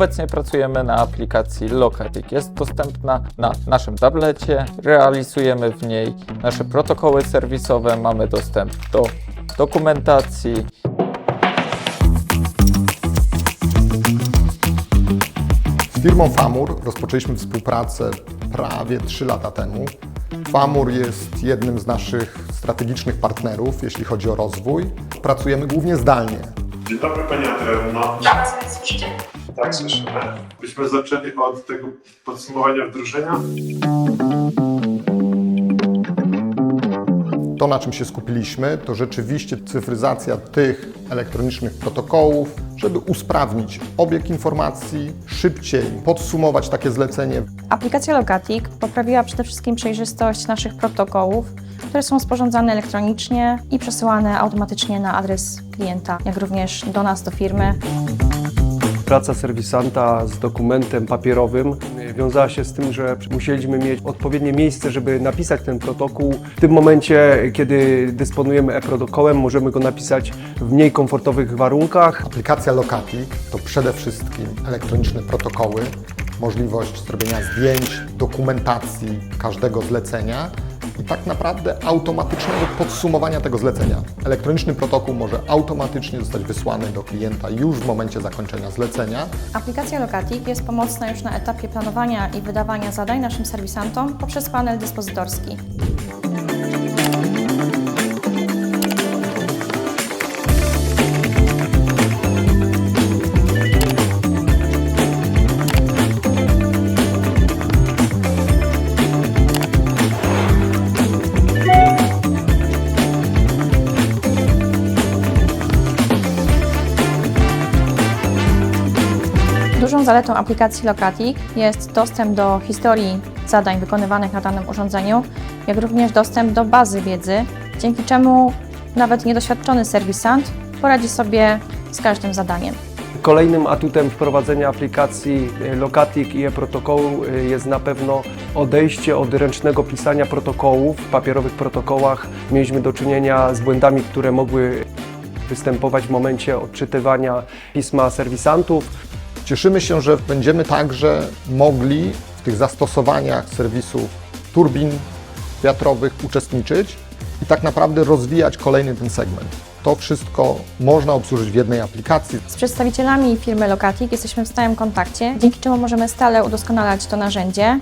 Obecnie pracujemy na aplikacji Locatic. Jest dostępna na naszym tablecie. Realizujemy w niej nasze protokoły serwisowe. Mamy dostęp do dokumentacji, Z firmą Famur rozpoczęliśmy współpracę prawie 3 lata temu. Famur jest jednym z naszych strategicznych partnerów, jeśli chodzi o rozwój. Pracujemy głównie zdalnie. Dzień dobry Pani. Tak, sobie słyszycie? Tak, słyszymy. Byśmy zaczęli od tego podsumowania wdrożenia. To, na czym się skupiliśmy, to rzeczywiście cyfryzacja tych elektronicznych protokołów, żeby usprawnić obieg informacji, szybciej podsumować takie zlecenie. Aplikacja Logatic poprawiła przede wszystkim przejrzystość naszych protokołów, które są sporządzane elektronicznie i przesyłane automatycznie na adres klienta, jak również do nas, do firmy. Praca serwisanta z dokumentem papierowym wiązała się z tym, że musieliśmy mieć odpowiednie miejsce, żeby napisać ten protokół. W tym momencie, kiedy dysponujemy e-protokołem, możemy go napisać w mniej komfortowych warunkach. Aplikacja Locatic to przede wszystkim elektroniczne protokoły, możliwość zrobienia zdjęć, dokumentacji każdego zlecenia tak naprawdę automatycznego podsumowania tego zlecenia. Elektroniczny protokół może automatycznie zostać wysłany do klienta już w momencie zakończenia zlecenia. Aplikacja Logatic jest pomocna już na etapie planowania i wydawania zadań naszym serwisantom poprzez panel dyspozytorski. Dużą zaletą aplikacji Locatic jest dostęp do historii zadań wykonywanych na danym urządzeniu, jak również dostęp do bazy wiedzy, dzięki czemu nawet niedoświadczony serwisant poradzi sobie z każdym zadaniem. Kolejnym atutem wprowadzenia aplikacji Locatic i e-protokołu y, jest na pewno odejście od ręcznego pisania protokołów. W papierowych protokołach mieliśmy do czynienia z błędami, które mogły występować w momencie odczytywania pisma serwisantów. Cieszymy się, że będziemy także mogli w tych zastosowaniach serwisów turbin wiatrowych uczestniczyć i tak naprawdę rozwijać kolejny ten segment. To wszystko można obsłużyć w jednej aplikacji. Z przedstawicielami firmy Locatic jesteśmy w stałym kontakcie, dzięki czemu możemy stale udoskonalać to narzędzie.